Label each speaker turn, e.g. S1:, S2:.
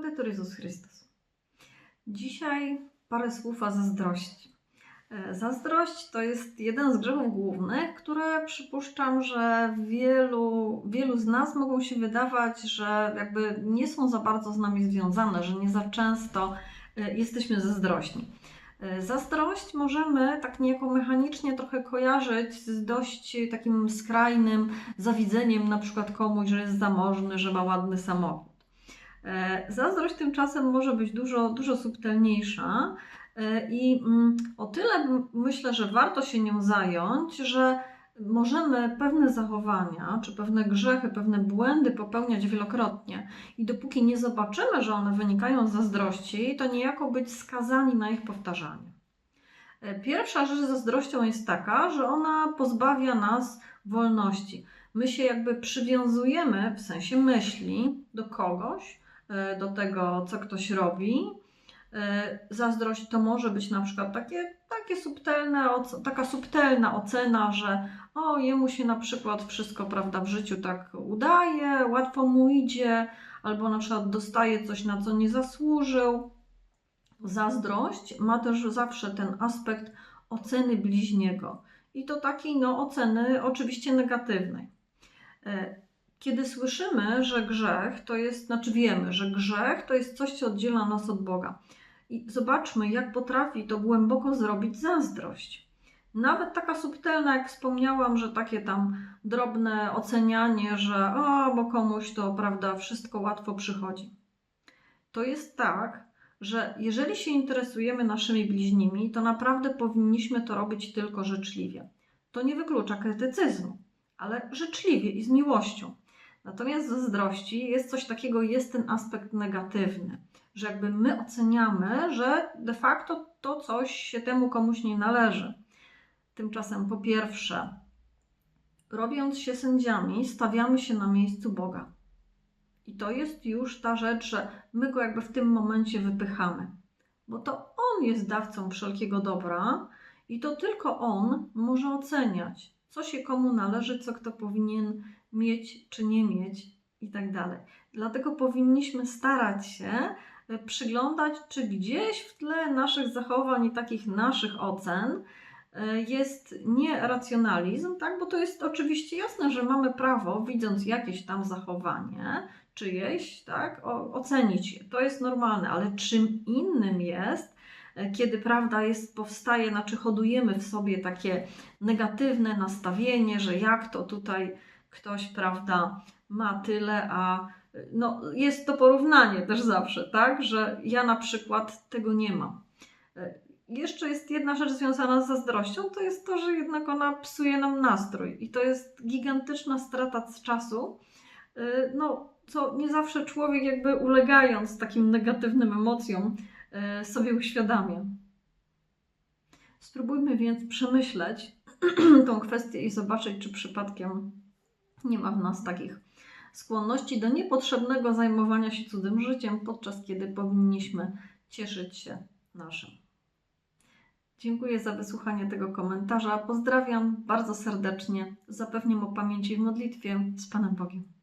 S1: Laudetur Jezus Chrystus. Dzisiaj parę słów o zazdrości. E, Zazdrość to jest jeden z grzechów głównych, które przypuszczam, że wielu, wielu z nas mogą się wydawać, że jakby nie są za bardzo z nami związane, że nie za często e, jesteśmy zazdrośni. E, Zazdrość możemy tak niejako mechanicznie trochę kojarzyć z dość takim skrajnym zawidzeniem na przykład komuś, że jest zamożny, że ma ładny samochód. E, Zazdrość tymczasem może być dużo, dużo subtelniejsza e, i mm, o tyle myślę, że warto się nią zająć, że możemy pewne zachowania, czy pewne grzechy, pewne błędy popełniać wielokrotnie i dopóki nie zobaczymy, że one wynikają z zazdrości, to niejako być skazani na ich powtarzanie. E, Pierwsza rzecz z zazdrością jest taka, że ona pozbawia nas wolności. My się jakby przywiązujemy, w sensie myśli, do kogoś, do tego, co ktoś robi. E, Zazdrość to może być na przykład takie, takie subtelne, taka subtelna ocena, że o, jemu się na przykład wszystko prawda, w życiu tak udaje, łatwo mu idzie, albo na przykład dostaje coś, na co nie zasłużył. Zazdrość ma też zawsze ten aspekt oceny bliźniego. I to takiej no, oceny oczywiście negatywnej. Kiedy słyszymy, że grzech to jest, znaczy wiemy, że grzech to jest coś, co oddziela nas od Boga. I zobaczmy, jak potrafi to głęboko zrobić zazdrość. Nawet taka subtelna, jak wspomniałam, że takie tam drobne ocenianie, że o, bo komuś to, prawda, wszystko łatwo przychodzi. To jest tak, że jeżeli się interesujemy naszymi bliźnimi, to naprawdę powinniśmy to robić tylko życzliwie. To nie wyklucza krytycyzmu, ale życzliwie i z miłością. Natomiast w zazdrości jest coś takiego, jest ten aspekt negatywny, że jakby my oceniamy, że de facto to coś się temu komuś nie należy. Tymczasem po pierwsze, robiąc się sędziami, stawiamy się na miejscu Boga. I to jest już ta rzecz, że my go jakby w tym momencie wypychamy, bo to on jest dawcą wszelkiego dobra i to tylko on może oceniać, co się komu należy, co kto powinien mieć czy nie mieć i tak dalej. Dlatego powinniśmy starać się e, przyglądać, czy gdzieś w tle naszych zachowań i takich naszych ocen e, jest nie racjonalizm, tak? bo to jest oczywiście jasne, że mamy prawo, widząc jakieś tam zachowanie czyjeś, tak? o, ocenić je. To jest normalne, ale czym innym jest, kiedy prawda jest, powstaje, znaczy hodujemy w sobie takie negatywne nastawienie, że jak to tutaj ktoś, prawda, ma tyle, a no, jest to porównanie też zawsze, tak, że ja na przykład tego nie mam. E, Jeszcze jest jedna rzecz związana z zazdrością, to jest to, że jednak ona psuje nam nastrój i to jest gigantyczna strata z czasu, E, no, co nie zawsze człowiek jakby ulegając takim negatywnym emocjom e, sobie uświadamia. Spróbujmy więc przemyśleć tą kwestię i zobaczyć, czy przypadkiem nie ma w nas takich skłonności do niepotrzebnego zajmowania się cudzym życiem, podczas kiedy powinniśmy cieszyć się naszym. Dziękuję za wysłuchanie tego komentarza. Pozdrawiam bardzo serdecznie. Zapewniam o pamięci w modlitwie z Panem Bogiem.